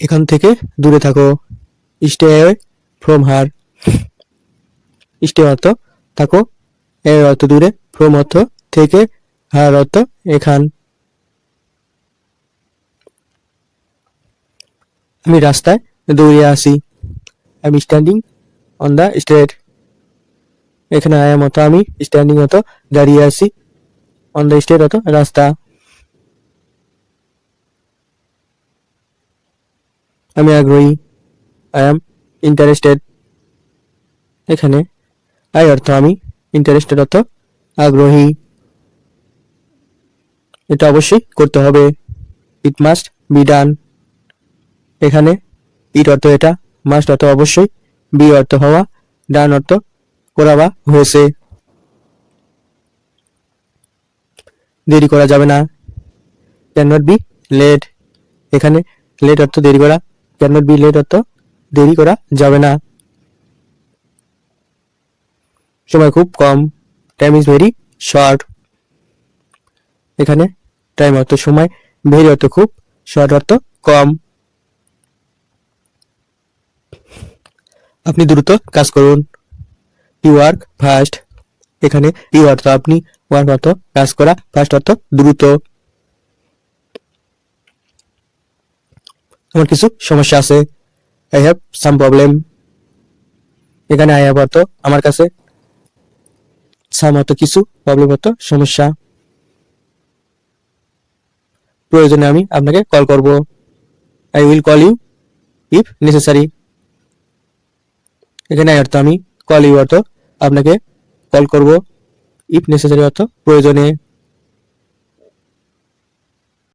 এখান থেকে দূরে থাকো। স্টে ফ্রম হার স্টে অর্থ থাকো। এর অর্থ দূরে ফ্রম অর্থ থেকে হার অর্থ এখান। আমি রাস্তায় দৌড়ে আসি। আমি স্ট্যান্ডিং অন দ্য স্ট্রেট এখানে আয়াম অত আমি স্ট্যান্ডিং অত দাঁড়িয়ে আছি। অন দ্য স্ট্রেট অত রাস্তা। আমি আগ্রহী। আই এম ইন্টারেস্টেড এখানে আই অর্থ আমি ইন্টারেস্টেড অর্থ আগ্রহী। এটা অবশ্যই করতে হবে। ইট মাস্ট বি ডান এখানে ইট অর্থ এটা মাস্ট অর্থ অবশ্যই। বি অর্থ হওয়া ডান অর্থ করা বা হয়েছে। দেরি করা যাবে না। ক্যান নট বি লেট এখানে লেট অর্থ দেরি করা। ক্যান নট বি লেট অর্থ দেরি করা যাবে না? সময় খুব কম। টাইম ইজ ভেরি শর্ট এখানে টাইম অর্থ সময় ভেরি অর্থ খুব শর্ট অর্থ কম। আপনি দ্রুত কাজ করুন। ইউ ওয়ার্ক ফাস্ট এখানে ইউ অর্থ আপনি ওয়ার্ক অর্থ কাজ করা ফাস্ট অর্থ দ্রুত। আমার কিছু সমস্যা আছে। আই হ্যাভ সাম প্রবলেম এখানে আই হ্যাভ অর্থ আমার কাছে সাম অর্থ কিছু প্রবলেম অর্থ সমস্যা। প্রয়োজনে আমি আপনাকে কল করব। I will call you if necessary এখানে আই অর্থ আমি কল ইউ অর্থ আপনাকে কল করব ইফ নেসেসারি অর্থ প্রয়োজনে।